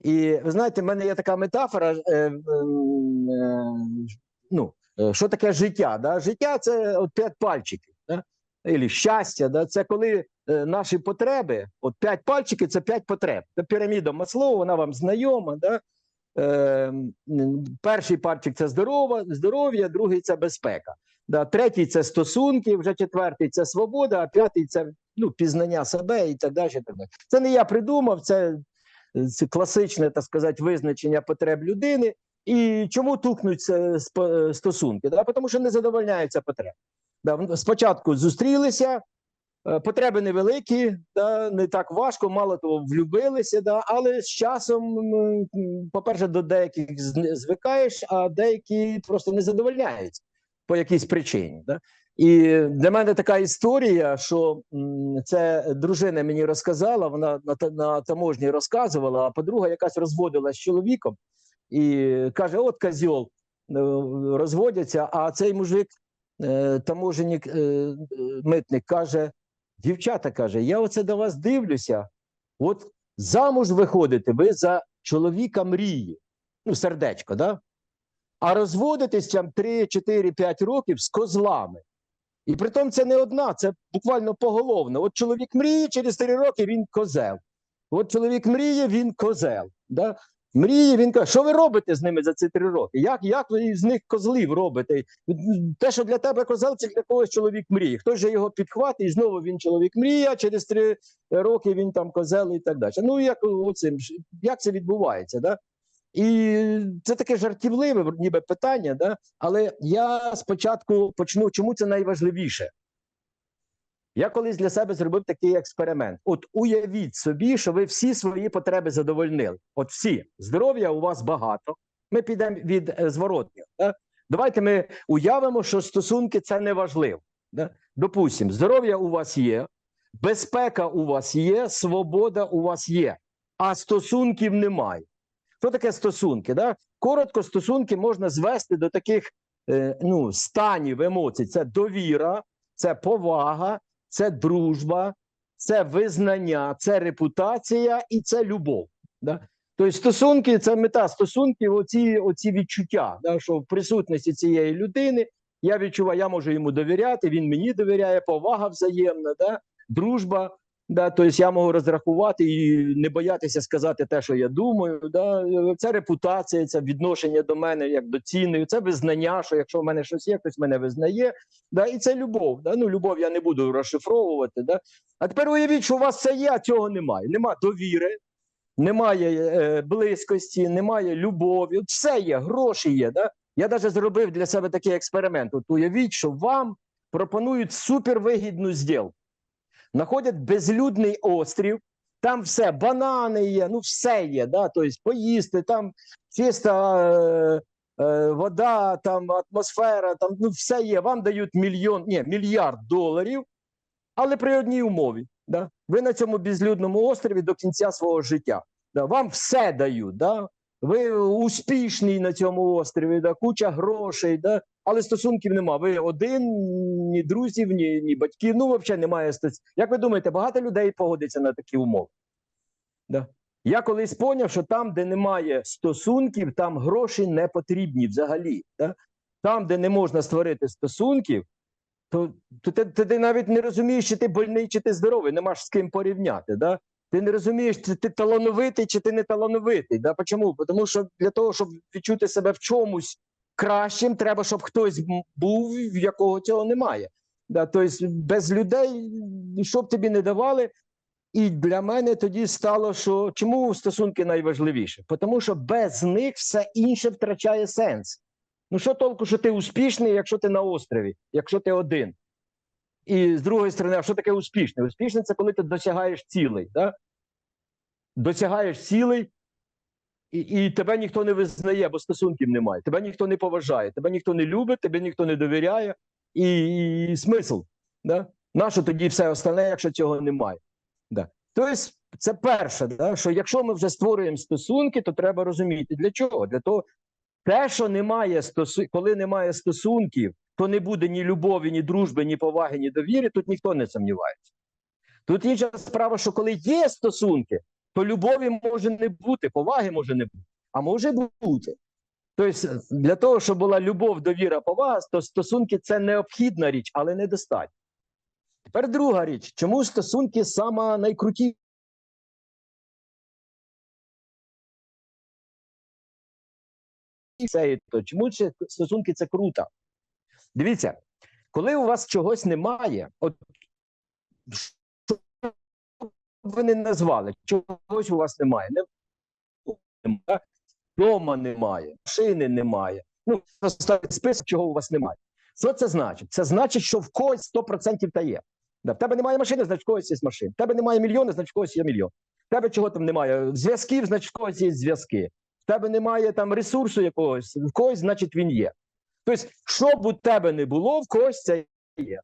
І ви знаєте, в мене є така метафора. Е, е, е, ну, е, що таке життя? Да? Життя це от п'ять пальчиків, да? Ілі щастя, да? це коли е, наші потреби, от п'ять пальчиків це п'ять потреб. Це піраміда Маслоу, вона вам знайома. Да? Е, перший пальчик це здоров'я, другий це безпека. Да, третій це стосунки, вже четвертий це свобода, а п'ятий це ну, пізнання себе і так далі. Так далі. Це не я придумав, це класичне, так сказати, визначення потреб людини. І чому тухнуть це стосунки? Да? Тому що не задовольняються потреби. Да, спочатку зустрілися, е, потреби невеликі, да, не так важко, мало того, влюбилися, да, але з часом, по-перше, до деяких звикаєш, а деякі просто не задовольняються по якійсь причині. Да? І для мене така історія, що це дружина мені розказала, вона на, на таможні розказувала, а подруга якась розводилась з чоловіком і каже: от козьол, е, розводяться, а цей мужик, е, таможенник, е, митник, каже: дівчата, каже, я оце до вас дивлюся, от замуж виходите ви за чоловіка мрії, ну, сердечко, да? а розводитесь там 3, 4, 5 років з козлами. І притом це не одна, це буквально поголовно. От чоловік мріє, через 3 роки він козел. От чоловік мріє, він козел. Да? Мріє, він каже, що ви робите з ними за ці три роки? Як, як ви з них козлів робите? Те, що для тебе козел, це для когось чоловік мріє. Хтось же його підхватить, і знову він чоловік мріє, а через три роки він там козел і так далі. Ну, як, оцим, як це відбувається? Да? І це таке жартівливе ніби питання, да? але я спочатку почну, чому це найважливіше. Я колись для себе зробив такий експеримент. От уявіть собі, що ви всі свої потреби задовольнили. От всі. Здоров'я у вас багато. Ми підемо від е, зворотнього. Да? Давайте ми уявимо, що стосунки це не важливо. Да? Допустимо, здоров'я у вас є, безпека у вас є, свобода у вас є, а стосунків немає. Що таке стосунки? Да? Коротко, стосунки можна звести до таких е, ну, станів емоцій: це довіра, це повага, це дружба, це визнання, це репутація і це любов. Да? Тобто стосунки це мета стосунків, оці, оці відчуття, да? що в присутності цієї людини я відчуваю, я можу йому довіряти, він мені довіряє, повага взаємна, да? дружба. Да, тобто я можу розрахувати і не боятися сказати те, що я думаю. Да. Це репутація, це відношення до мене як до цінної, це визнання, що якщо в мене щось є, хтось мене визнає. Да, і це любов. Да. Ну, любов я не буду розшифровувати. Да. А тепер уявіть, що у вас це є, а цього немає. Нема довіри, немає е, близькості, немає любові. Все є, гроші є. Да. Я навіть зробив для себе такий експеримент. От уявіть, що вам пропонують супервигідну зділку знаходять безлюдний острів, там все, банани є, ну все є, да, тобто поїсти, там чиста е, е, вода, там атмосфера, там ну все є. Вам дають мільйон, ні, мільярд доларів, але при одній умові. Да? Ви на цьому безлюдному острові до кінця свого життя. Да? Вам все дають. Да? Ви успішний на цьому острові, да? куча грошей, да? Але стосунків нема. Ви один, ні друзів, ні, ні батьків. Ну, взагалі немає стосунків. Як ви думаєте, багато людей погодиться на такі умови? Да? Я колись поняв, що там, де немає стосунків, там гроші не потрібні взагалі. Да? Там, де не можна створити стосунків, то, то ти, ти, ти навіть не розумієш, чи ти больний, чи ти здоровий, не маєш з ким порівняти. Да? Ти не розумієш, чи ти талановитий, чи ти не талановитий. Да? Чому? Тому що для того, щоб відчути себе в чомусь кращим, треба, щоб хтось був, в якого цього немає. Да? Тобто без людей, що тобі не давали. І для мене тоді стало, що чому стосунки найважливіше? Тому що без них все інше втрачає сенс. Ну що толку, що ти успішний, якщо ти на острові, якщо ти один? І з другої сторони, а що таке успішний? Успішний це коли ти досягаєш цілей. Да? Досягаєш цілей, і, і тебе ніхто не визнає, бо стосунків немає. Тебе ніхто не поважає, тебе ніхто не любить, тебе ніхто не довіряє. І, і, смисл. Да? Нащо тоді все остальне, якщо цього немає? Да. Тобто, це перше, да? що якщо ми вже створюємо стосунки, то треба розуміти, для чого? Для того, те, що немає стосу... коли немає стосунків, то не буде ні любові, ні дружби, ні поваги, ні довіри, тут ніхто не сумнівається. Тут інша справа, що коли є стосунки, то любові може не бути, поваги може не бути, а може бути. Тобто, для того, щоб була любов, довіра, повага, то стосунки це необхідна річ, але недостатньо. Тепер друга річ, чому стосунки сама найкрутіша? Чому стосунки це круто? Дивіться, коли у вас чогось немає, от ви не назвали, чогось у вас немає. Не, немає. Дома немає, машини немає. Ну, поставити список, чого у вас немає. Що це значить? Це значить, що в когось 100% та є. В тебе немає машини, значить в когось є машина. В тебе немає мільйони, значить в когось є мільйон. В тебе чого там немає? Зв'язків, значить в когось є зв'язки. В тебе немає там ресурсу якогось, в когось, значить, він є. Тобто, що б у тебе не було, в когось це є.